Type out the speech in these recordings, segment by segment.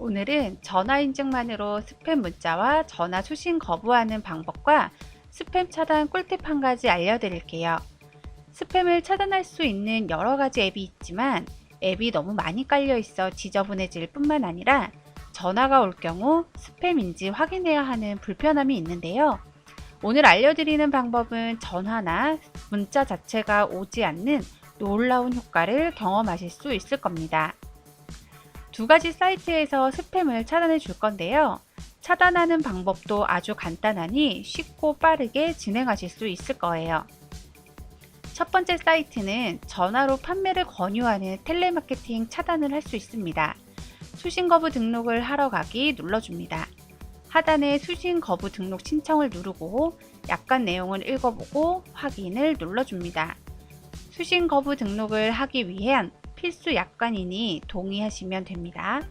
오늘은 전화 인증만으로 스팸 문자와 전화 수신 거부하는 방법과 스팸 차단 꿀팁 한 가지 알려드릴게요. 스팸을 차단할 수 있는 여러 가지 앱이 있지만 앱이 너무 많이 깔려 있어 지저분해질 뿐만 아니라 전화가 올 경우 스팸인지 확인해야 하는 불편함이 있는데요. 오늘 알려드리는 방법은 전화나 문자 자체가 오지 않는 놀라운 효과를 경험하실 수 있을 겁니다. 두 가지 사이트에서 스팸을 차단해 줄 건데요. 차단하는 방법도 아주 간단하니 쉽고 빠르게 진행하실 수 있을 거예요. 첫 번째 사이트는 전화로 판매를 권유하는 텔레마케팅 차단을 할 수 있습니다. 수신 거부 등록을 하러 가기 눌러줍니다. 하단에 수신 거부 등록 신청을 누르고 약관 내용을 읽어보고 확인을 눌러줍니다. 수신 거부 등록을 하기 위한 필수 약관이니 동의하시면 됩니다.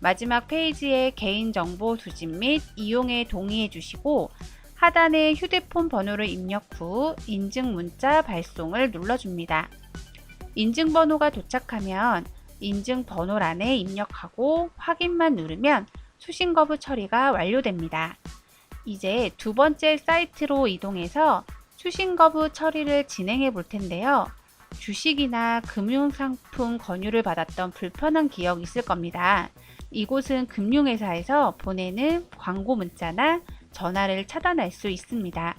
마지막 페이지에 개인정보 수집 및 이용에 동의해 주시고 하단에 휴대폰 번호를 입력 후 인증 문자 발송을 눌러줍니다. 인증 번호가 도착하면 인증 번호란에 입력하고 확인만 누르면 수신 거부 처리가 완료됩니다. 이제 두 번째 사이트로 이동해서 수신 거부 처리를 진행해 볼 텐데요. 주식이나 금융상품 권유를 받았던 불편한 기억 있을 겁니다. 이곳은 금융회사에서 보내는 광고 문자나 전화를 차단할 수 있습니다.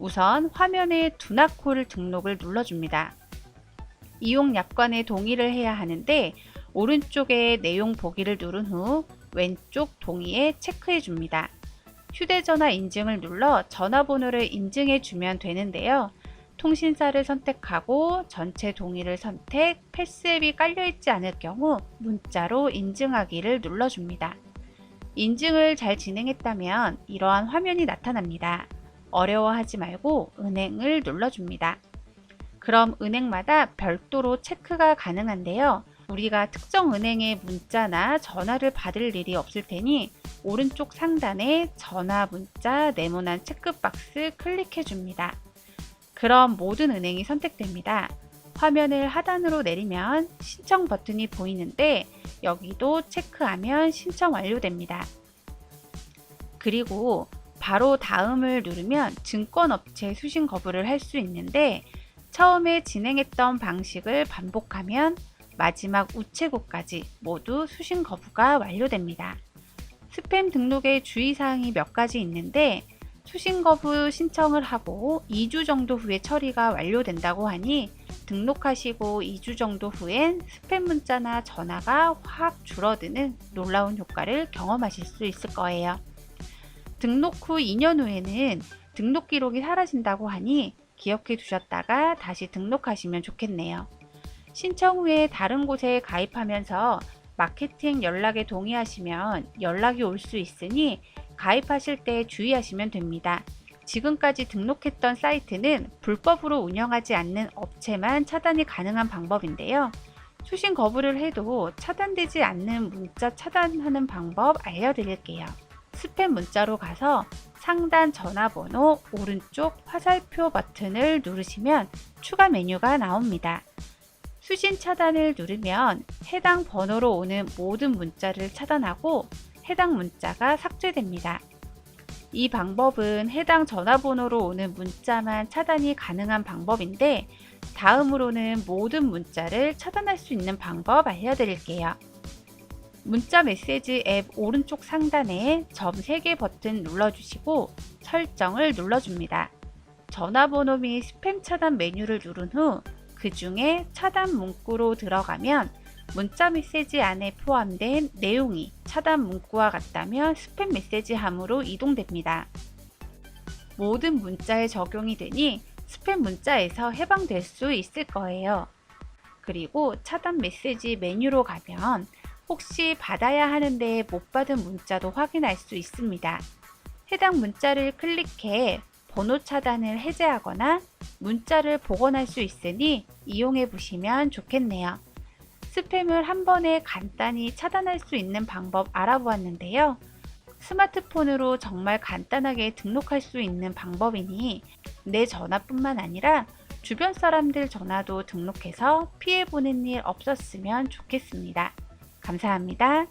우선 화면에 두나콜 등록을 눌러줍니다. 이용 약관에 동의를 해야 하는데 오른쪽에 내용 보기를 누른 후 왼쪽 동의에 체크해 줍니다. 휴대전화 인증을 눌러 전화번호를 인증해 주면 되는데요. 통신사를 선택하고 전체 동의를 선택, 패스앱이 깔려있지 않을 경우 문자로 인증하기를 눌러줍니다. 인증을 잘 진행했다면 이러한 화면이 나타납니다. 어려워하지 말고 은행을 눌러줍니다. 그럼 은행마다 별도로 체크가 가능한데요. 우리가 특정 은행의 문자나 전화를 받을 일이 없을 테니 오른쪽 상단에 전화 문자 네모난 체크박스 클릭해 줍니다. 그럼 모든 은행이 선택됩니다. 화면을 하단으로 내리면 신청 버튼이 보이는데 여기도 체크하면 신청 완료됩니다. 그리고 바로 다음을 누르면 증권업체 수신 거부를 할 수 있는데 처음에 진행했던 방식을 반복하면 마지막 우체국까지 모두 수신 거부가 완료됩니다. 스팸 등록의 주의사항이 몇 가지 있는데 수신 거부 신청을 하고 2주 정도 후에 처리가 완료된다고 하니 등록하시고 2주 정도 후엔 스팸 문자나 전화가 확 줄어드는 놀라운 효과를 경험하실 수 있을 거예요. 등록 후 2년 후에는 등록 기록이 사라진다고 하니 기억해 두셨다가 다시 등록하시면 좋겠네요. 신청 후에 다른 곳에 가입하면서 마케팅 연락에 동의하시면 연락이 올 수 있으니 가입하실 때 주의하시면 됩니다. 지금까지 등록했던 사이트는 불법으로 운영하지 않는 업체만 차단이 가능한 방법인데요. 수신 거부를 해도 차단되지 않는 문자 차단하는 방법 알려드릴게요. 스팸 문자로 가서 상단 전화번호 오른쪽 화살표 버튼을 누르시면 추가 메뉴가 나옵니다. 수신 차단을 누르면 해당 번호로 오는 모든 문자를 차단하고 해당 문자가 삭제됩니다. 이 방법은 해당 전화번호로 오는 문자만 차단이 가능한 방법인데 다음으로는 모든 문자를 차단할 수 있는 방법 알려드릴게요. 문자 메시지 앱 오른쪽 상단에 점 3개 버튼 눌러주시고 설정을 눌러줍니다. 전화번호 및 스팸 차단 메뉴를 누른 후 그 중에 차단 문구로 들어가면 문자 메시지 안에 포함된 내용이 차단 문구와 같다면 스팸 메시지 함으로 이동됩니다. 모든 문자에 적용이 되니 스팸 문자에서 해방될 수 있을 거예요. 그리고 차단 메시지 메뉴로 가면 혹시 받아야 하는데 못 받은 문자도 확인할 수 있습니다. 해당 문자를 클릭해 번호 차단을 해제하거나 문자를 복원할 수 있으니 이용해 보시면 좋겠네요. 스팸을 한 번에 간단히 차단할 수 있는 방법 알아보았는데요. 스마트폰으로 정말 간단하게 등록할 수 있는 방법이니 내 전화뿐만 아니라 주변 사람들 전화도 등록해서 피해보는 일 없었으면 좋겠습니다. 감사합니다.